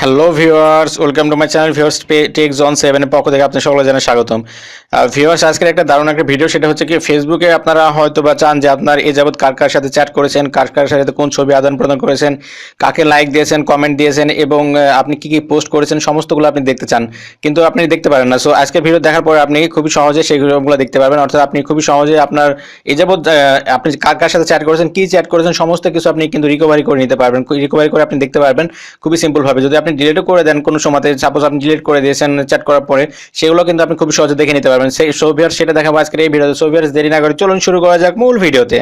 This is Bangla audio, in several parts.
Hello viewers welcome to my channel viewers tech জন সেভেনের পক্ষ থেকে আপনি সকলে জানাই স্বাগতম। ভিউয়ার্স আজকের একটা দারুণ একটা ভিডিও সেটা হচ্ছে কি ফেসবুকে আপনারা হয়তো বা চান যে আপনার এ যাবৎ কার কার সাথে চ্যাট করেছেন, কার কার সাথে কোন ছবি আদান প্রদান করেছেন, কাকে লাইক দিয়েছেন কমেন্ট দিয়েছেন, এবং আপনি কি কি পোস্ট করেছেন, সমস্তগুলো আপনি দেখতে চান। কিন্তু আপনি দেখতে পারেন না। সো আজকের ভিডিও দেখার পরে আপনি খুবই সহজে সেইগুলো দেখতে পারবেন। অর্থাৎ আপনি খুবই সহজে আপনার এ যাবৎ আপনি কার কার সাথে চ্যাট করেছেন, কি চ্যাট করেছেন, সমস্ত কিছু আপনি কিন্তু রিকভারি করে নিতে পারবেন। রিকভারি করে আপনি দেখতে পারবেন খুবই সিম্পলভাবে যদি আপনি ডিলিটও করে দেন কোনো সময়তে সাপোজ আপনি ডিলিট করে দিয়েছেন চ্যাট করার পরে সেগুলো কিন্তু আপনি খুব সহজে দেখে নিতে পারবেন। সেই সোভিয়ার সেটা দেখাবো আজকের এই ভিডিওতে। সোভিয়ার দেরি না করে চলুন শুরু করা যাক মূল ভিডিওতে।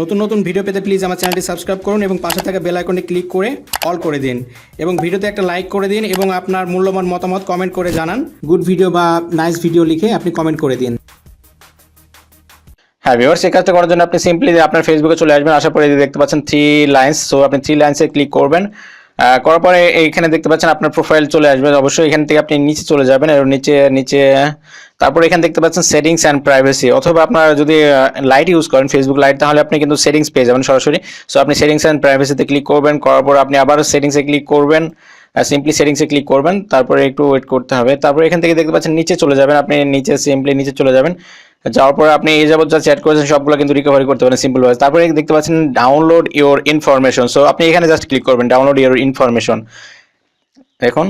নতুন নতুন ভিডিও পেতে প্লিজ আমার চ্যানেলটি সাবস্ক্রাইব করুন এবং পাশে থাকা বেল আইকনে ক্লিক করে অল করে দিন। এবং ভিডিওতে একটা লাইক করে দিন এবং আপনার মূল্যবান মতামত কমেন্ট করে জানান। গুড ভিডিও বা নাইস ভিডিও লিখে আপনি কমেন্ট করে দিন। হ্যাঁ ভিউয়ার্স এই কাজটা করার জন্য আপনি সিম্পলি আপনার ফেসবুকে চলে আসবেন। আসার পরে দেখতে পাচ্ছেন থ্রি লাইন্স সো আপনি থ্রি লাইন্সে ক্লিক করবেন। করার পরে এইখানে দেখতে পাচ্ছেন আপনার প্রোফাইল চলে আসবে। অবশ্যই এখান থেকে আপনি নিচে চলে যাবেন আর নিচে নিচে, তারপর এখানে দেখতে পাচ্ছেন সেটিংস অ্যান্ড প্রাইভেসি অথবা আপনার যদি লাইট ইউজ করেন ফেসবুক লাইট তাহলে আপনি কিন্তু সেটিংস পেয়ে যাবেন সরাসরি। সো আপনি সেটিংস অ্যান্ড প্রাইভেসিতে ক্লিক করবেন, করার পর আপনি আবার সেটিংসে ক্লিক করবেন সিম্পলি সেটিংসে ক্লিক করবেন, তারপরে একটু ওয়েট করতে হবে। তারপরে এখান থেকে দেখতে পাচ্ছেন নিচে চলে যাবেন, আপনি নিচে সিম্পলি নিচে চলে যাবেন। যাওয়ার পরে আপনি এই যাবত যা চ্যাট করেছেন, সবগুলো কিন্তু রিকভারি করতে পারেন সিম্পল ওয়াইজ তারপরে দেখতে পাচ্ছেন ডাউনলোড ইওর ইনফরমেশন সো আপনি এখানে জাস্ট ক্লিক করবেন ডাউনলোড ইওর ইনফরমেশন দেখুন।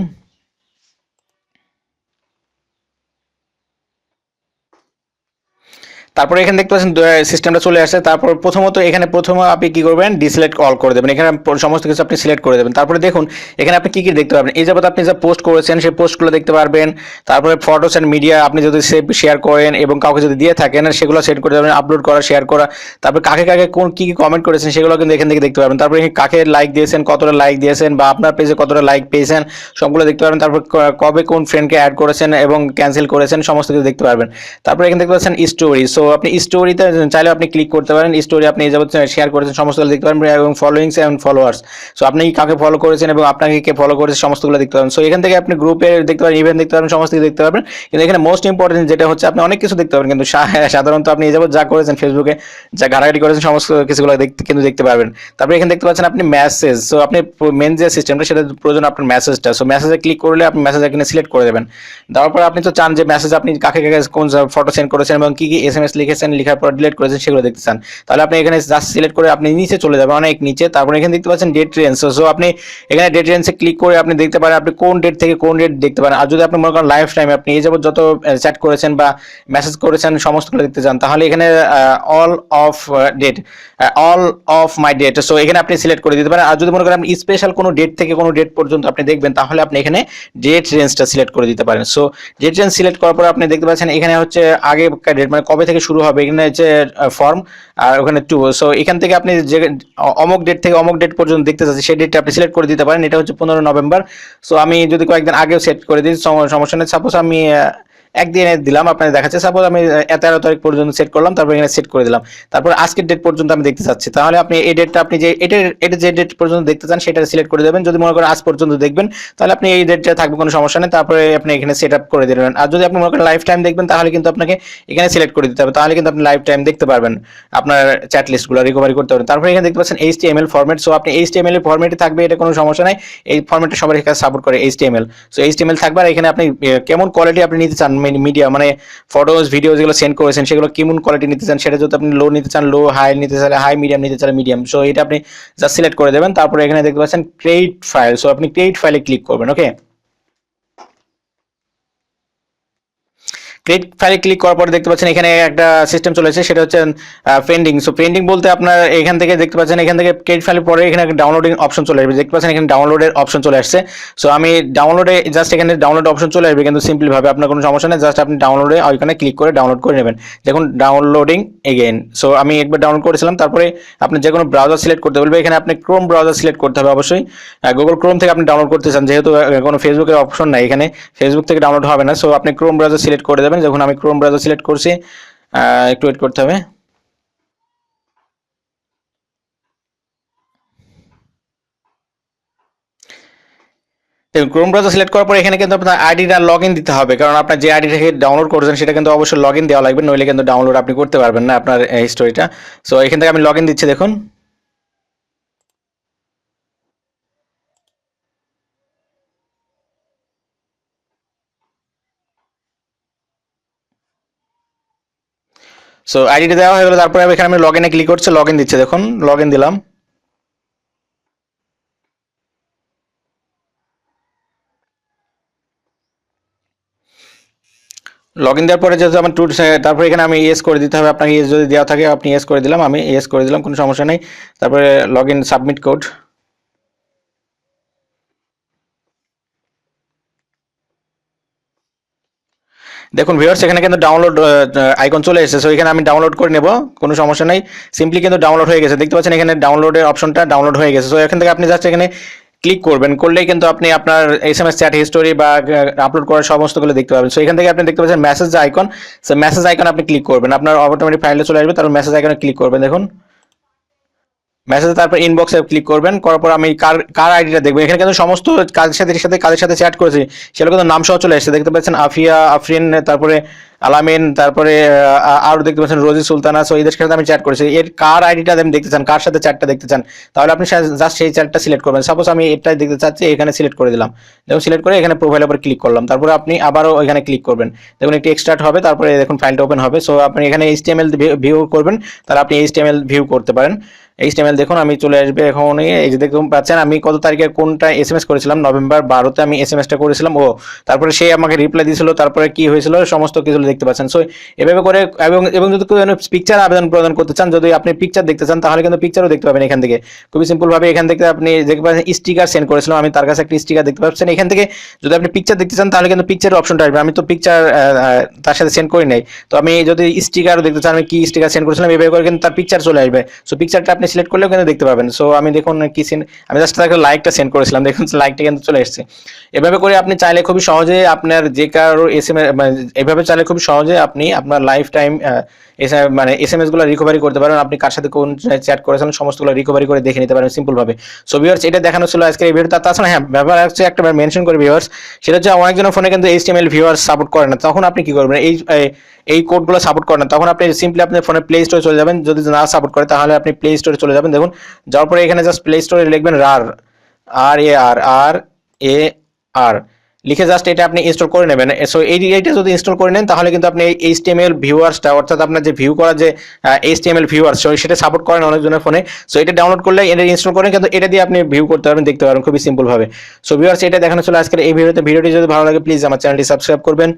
তারপরে এখানে দেখতে পাচ্ছেন সিস্টেমটা চলে আসছে। তারপর প্রথমত এখানে প্রথমে আপনি কি করবেন? ডিসিলেক্ট অল করে দেবেন। এখানে সমস্ত কিছু আপনি সিলেক্ট করে দেবেন। তারপরে দেখুন, এখানে আপনি কি কি দেখতে পাবেন এই যাবত আপনি যা পোস্ট করেছেন, সেই পোস্টগুলো দেখতে পারবেন। তারপরে ফটোস অ্যান্ড মিডিয়া আপনি যদি সেভ শেয়ার করেন এবং কাউকে যদি দিয়ে থাকেন, সেগুলো সেট করে দেবেন আপলোড করা শেয়ার করা। তারপর কাকে কাকে কোন কি কি কমেন্ট করেছেন, সেগুলো কিন্তু এখান থেকে দেখতে পারবেন। তারপরে কাকে লাইক দিয়েছেন, কতটা লাইক দিয়েছেন বা আপনার পেজে কতটা লাইক পেয়েছেন, সবগুলো দেখতে পারবেন। তারপর কবে কোন ফ্রেন্ডকে অ্যাড করেছেন এবং ক্যান্সেল করেছেন, সমস্ত কিছু দেখতে পারবেন। তারপরে এখানে দেখতে পাচ্ছেন স্টোরি সো আপনি স্টোরিতে চাইলে আপনি ক্লিক করতে পারেন স্টোরি আপনি এই যাবত শেয়ার করেছেন, সমস্তগুলো দেখতে পারবেন এবং ফলোয়িংস এবং ফলোয়ার্স সো আপনি কাকে ফলো করেছেন এবং আপনাকে কে ফলো করেছে, সমস্তগুলো দেখতে পারবেন সো এখান থেকে আপনি গ্রুপে দেখতে পারেন ইভেন্ট দেখতে পারবেন সমস্ত কিছু দেখতে পারবেন কিন্তু এখানে মোস্ট ইম্পর্টেন্ট যেটা হচ্ছে, আপনি অনেক কিছু দেখতে পারবেন কিন্তু সাধারণত আপনি এই যাবত যা করেছেন ফেসবুকে যা ঘাটাঘাটি করেছেন, সমস্ত কিছুগুলো দেখতে কিন্তু দেখতে পারবেন। তারপরে এখানে দেখতে পাচ্ছেন আপনি মেসেজ সো আপনি মেন যে সিস্টেমটা সেটা প্রয়োজন আপনার মেসেজটা সো মেসেজে ক্লিক করলে আপনি মেসেজ এখানে সিলেক্ট করে দেবেন। দেওয়ার পর আপনি তো চান যে মেসেজ আপনি কাকে কাকে, কোন ফটো সেন্ড করেছেন এবং কি কি এস এম লিখেছেন, লেখার পর ডিলিট করেছেন, সেগুলো দেখতে চান। তাহলে আপনি এখানে জাস্ট সিলেক্ট করে আপনি নিচে চলে যাবেন, অনেক নিচে। তারপরে এখানে দেখতে পাচ্ছেন ডেট রেঞ্জ সো আপনি এখানে ডেট রেঞ্জে ক্লিক করে আপনি দেখতে পারেন আপনি কোন ডেট থেকে কোন ডেট দেখতে পারেন। আর যদি আপনি মনে করেন লাইফ টাইম আপনি এই যাবত যত চ্যাট করেছেন বা মেসেজ করেছেন, সমস্তগুলো দেখতে চান, তাহলে এখানে all of date all of my date so এখানে আপনি সিলেক্ট করে দিতে পারেন। আর যদি মনে করেন আপনি স্পেশাল কোনো ডেট থেকে কোনো ডেট পর্যন্ত আপনি দেখবেন, তাহলে আপনি এখানে ডেট রেঞ্জটা সিলেক্ট করে দিতে পারেন। সো ডেট রেঞ্জ সিলেক্ট করার পর আপনি দেখতে পাচ্ছেন এখানে হচ্ছে আগে ডেট মানে কবে থেকে শুরু হবে, এখানে হচ্ছে ফর্ম আর ওখানে টু সো এখান থেকে আপনি যে, অমুক ডেট থেকে অমুক ডেট পর্যন্ত দেখতে চাচ্ছি সেই ডেটটা আপনি সিলেক্ট করে দিতে পারেন, এটা হচ্ছে পনেরো নভেম্বর। সো আমি যদি কয়েকদিন আগেও সেট করে দিই সমস্যা নেই। সাপোজ আমি একদিনে দিলাম আপনাদের দেখাচ্ছে। সাপোজ আমি তেরো তারিখ পর্যন্ত সেট করলাম, তারপর এখানে সেট করে দিলাম। তারপর আজকের ডেট পর্যন্ত আমি দেখতে চাচ্ছি। তাহলে আপনি এই ডেটটা আপনি যে, এটা এটা যে ডেট পর্যন্ত দেখতে চান, সেটা সিলেক্ট করে দেবেন। যদি মনে করেন আজ পর্যন্ত দেখবেন, তাহলে আপনি এই ডেটটা থাকবে, কোনো সমস্যা নেই। তারপরে আপনি এখানে সেট আপ করে দিবেন আর যদি আপনি মনে করেন লাইফ টাইম দেখবেন, তাহলে কিন্তু আপনাকে এখানে সিলেক্ট করে দিতে হবে। তাহলে কিন্তু আপনি লাইফ টাইম দেখতে পারবেন আপনার চ্যাট লিস্টগুলো রিকভারি করতে পারবেন। তারপরে এখানে দেখতে পাচ্ছেন এইচটিএমএল ফরম্যাট সো আপনি এইচটিএমএল এর ফরম্যাটে থাকবে, এটা কোনো সমস্যা নাই। এই ফরম্যাটে সবার কাছে সাপোর্ট করে এইচটিএমএল সো এইচটিএমএল থাকবে। আর এখানে আপনি কেমন কোয়ালিটি আপনি নিতে চান মিডিয়া মানে ফটোজ ভিডিও যেগুলো সেন্ড করেছেন, সেগুলো কেমন কোয়ালিটি নিতে চান? সেটা যদি আপনি লো নিতে চান লো হাই নিতে চান হাই মিডিয়াম নিতে চান মিডিয়াম সো এটা আপনি জাস্ট সিলেক্ট করে দেবেন, তারপরে এখানে দেখতে পাচ্ছেন ক্রেডিট ফাইল সো আপনি ক্রেডিট ফাইলে ক্লিক করবেন ওকে ক্রিয়েট ফাইলে ক্লিক করার পরে দেখতে পাচ্ছেন এখানে একটা সিস্টেম চলে এসেছে, সেটা হচ্ছে পেন্ডিং সো পেন্ডিং বলতে আপনার এখান থেকে দেখতে পাচ্ছেন, এখান থেকে ক্রিয়েট ফাইলের পরে এখানে ডাউনলোডিং অপশন চলে আসবে। দেখতে পাচ্ছেন এখানে ডাউনলোডের অপশন চলে আসছে। সো আমি ডাউনলোডে জাস্ট এখানে ডাউনলোড অপশন চলে আসবে, কিন্তু সিম্পলি ভাবে আপনার কোনো সমস্যা নেই জাস্ট আপনি ডাউনলোডে ওইখানে ক্লিক করে ডাউনলোড করে নেবেন। দেখুন ডাউনলোডিং এগেইন সো আমি একবার ডাউনলোড করেছিলাম, তারপরে আপনি যে কোনো ব্রাউজার সিলেক্ট করতে বলবে। এখানে আপনি ক্রোম ব্রাউজার সিলেক্ট করতে হবে অবশ্যই। গুগল ক্রোম থেকে আপনি ডাউনলোড করতে চান, যেহেতু কোনো ফেসবুকের অপশন নাই এখানে ফেসবুক থেকে ডাউনলোড হবে না। সো আপনি ক্রোম ব্রাউজার সিলেক্ট করে দেবেন যখন আমি ক্রোম ব্রাউজার সিলেক্ট করছি একটু ওয়েট করতে হবে। ক্রোম ব্রাউজার সিলেক্ট করার পর এখানে কিন্তু আপনার আইডিটা লগ ইন দিতে হবে, কারণ আপনার যে আইডি থেকে ডাউনলোড করেছেন, সেটা কিন্তু অবশ্যই লগ ইন দেওয়া লাগবে, নইলে কিন্তু ডাউনলোড আপনি করতে পারবেন না আপনার হিস্টোরিটা সো এখান থেকে আমি লগ ইন দিচ্ছি, দেখুন। সো আইডিটা দেওয়া হয়ে গেলো, তারপরে এখানে আমি লগ ইনে ক্লিক করছি লগ ইন দিচ্ছে, দেখুন লগ ইন দিলাম। লগ ইন দেওয়ার পরে যেহেতু আমার টুর তারপরে এখানে আমি ইয়েস করে দিতে হবে, আপনাকে ইয়েস যদি দেওয়া থাকে, আপনি ইয়েস করে দিলাম, আমি ইয়েস করে দিলাম, কোনো সমস্যা নেই। তারপরে লগ ইন সাবমিট কোড দেখুন ভিউয়ার্স এখানে কিন্তু ডাউনলোড আইকন চলে এসেছে সো এখানে আমি ডাউনলোড করে নেব, কোনো সমস্যা নেই। সিম্পলি কিন্তু ডাউনলোড হয়ে গেছে, দেখতে পাচ্ছেন এখানে ডাউনলোডের অপশনটা ডাউনলোড হয়ে গেছে। সো এখান থেকে আপনি জাস্ট এখানে ক্লিক করবেন, করলেই কিন্তু আপনি আপনার S M S chat history বা আপলোড করার সমস্তগুলো দেখতে পাবেন। সো এখান থেকে আপনি দেখতে পাচ্ছেন message icon so message icon আপনি ক্লিক করবেন। আপনার অটোমেটিক ফাইলে চলে আসবে, তারপর মেসেজ আইকনে ক্লিক করবেন, দেখুন। মেসেজ তারপর ইনবক্সে ক্লিক করবেন করার পর আমি কার কার আইডিটা দেখব? এখানে কিন্তু সমস্ত কাজের সাথে সাথে কাজের সাথে চ্যাট করেছি। সেগুলো কিন্তু নাম সহ চলে এসেছে। দেখতে পাচ্ছেন আফিয়া আফরিন তারপরে আলামিন তারপরে আহ, আরও দেখতে পাচ্ছেন রোজি সুলতানা। সো এদের সাথে আমি চ্যাট করেছি। এর কার আইডিটা আমি দেখতে চান কার সাথে চ্যাটটা দেখতে চান? তাহলে আপনি জাস্ট সেই চ্যাটটা সিলেক্ট করবেন। সাপোজ আমি এটাই দেখতে চাচ্ছি এখানে সিলেক্ট করে দিলাম। দেখুন সিলেক্ট করে এখানে প্রোফাইলের উপর ক্লিক করলাম। তারপরে আপনি আবারও এখানে ক্লিক করবেন। দেখুন একটি এক্সট্রাক্ট হবে। তারপরে দেখুন ফাইলটা ওপেন হবে। সো আপনি এখানে এইচটিএমএল ভিউ করবেন। তাহলে আপনি এইচটিএমএল ভিউ করতে পারেন। এইচটিএমএল দেখুন, আমি চলে আসবে এখন এই যে দেখুন পাচ্ছেন, আমি কত তারিখে কোনটা এসএমএস করেছিলাম? নভেম্বর বারোতে আমি এসএমএসটা করেছিলাম, ও, তারপরে সে আমাকে রিপ্লাই দিয়েছিল তারপরে কি হয়েছিল? সমস্ত কিছু দেখতে পাচ্ছেন। সো এভাবে করে, এবং এবং যদি পিকচার আবেদন প্রদান করতে চান, যদি আপনি পিকচার দেখতে চান, তাহলে কিন্তু পিকচারও দেখতে পাবেন এখান থেকে। খুবই সিম্পল ভাবে এখান থেকে আপনি দেখতে পাচ্ছেন স্টিকার সেন্ড করেছিলাম, আমি তার কাছে একটা স্টিকার দেখতে পাচ্ছেন। এখান থেকে যদি আপনি পিকচার দেখতে চান, তাহলে কিন্তু পিকচারের অপশনটা আসবে। আমি তো পিকচার তার সাথে সেন্ড করি নাই। তো আমি যদি স্টিকার দেখতে চান, আমি কি স্টিকার সেন্ড করেছিলাম, এভাবে করে কিন্তু তার পিকচার চলে আসবে। সো পিকচারটা আপনি সিলেক্ট করলেও কিন্তু দেখতে পাবেন। সো আমি দেখুন কি সেন্ড আমি জাস্ট তাকে লাইকটা সেন্ড করেছিলাম। দেখুন লাইকটা কিন্তু চলে এসেছে। এভাবে করে আপনি চাইলে খুবই সহজে আপনার যে কারও এস এম এভাবে চাইলে খুব সহজে আপনি আপনার লাইফ টাইম মানে এস এম এসগুলো রিকভারি করতে পারেন। আপনি কার সাথে কোন চ্যাট করেছেন, সমস্তগুলো রিকভারি করে দেখে নিতে পারেন সিম্পল ভাবে সো ভিউয়ার্স এটা দেখানো ছিল আজকের এই ভিডিওটা তাছাড়া হ্যাঁ ব্যাপার হচ্ছে একটা মেনশন করে ভিউয়ার্স সেটা হচ্ছে অনেকজনের ফোনে কিন্তু এইচটিএমএল ভিউয়ার্স সাপোর্ট করে না। তখন আপনি কি করবেন? এই এই কোডগুলো সাপোর্ট করে না। তখন আপনি সিম্পলি আপনার ফোনে প্লে স্টোরে চলে যাবেন। যদি না সাপোর্ট করে, তাহলে আপনি প্লে স্টোরে চলে যাবেন। দেখুন, যাওয়ার পরে এখানে জাস্ট প্লে স্টোরে লিখবেন রার আর এ আর আর এ আর লিখে জাস্ট এটা আপনি ইনস্টল করে নেবেন। সো এই এইটা যদি ইনস্টল করে নেন, তাহলে কিন্তু আপনি এইচটিএমএল ভিউয়ার্সটা অর্থাৎ আপনার যে ভিউ করা যে এইচটিএমএল ভিউয়ার্স সেটা সাপোর্ট করেন অনেকজনের ফোনে সো এটা ডাউনলোড করলে এটা ইনস্টল করেন, কিন্তু এটা দিয়ে আপনি ভিউ করতে পারবেন, দেখতে পারবেন খুবই সিম্পল ভাবে। সো ভিউয়ার্স এটা দেখানো ছিল আজকের এই ভিডিওতে। ভিডিওটি যদি ভালো লাগে প্লিজ আমার চ্যানেলটি সাবস্ক্রাইব করবেন।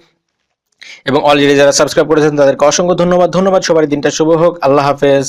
এবং অলরেডি যারা সাবস্ক্রাইব করেছেন, তাদেরকে অসংখ্য ধন্যবাদ। ধন্যবাদ সবার দিনটা শুভ হোক। আল্লাহ হাফেজ।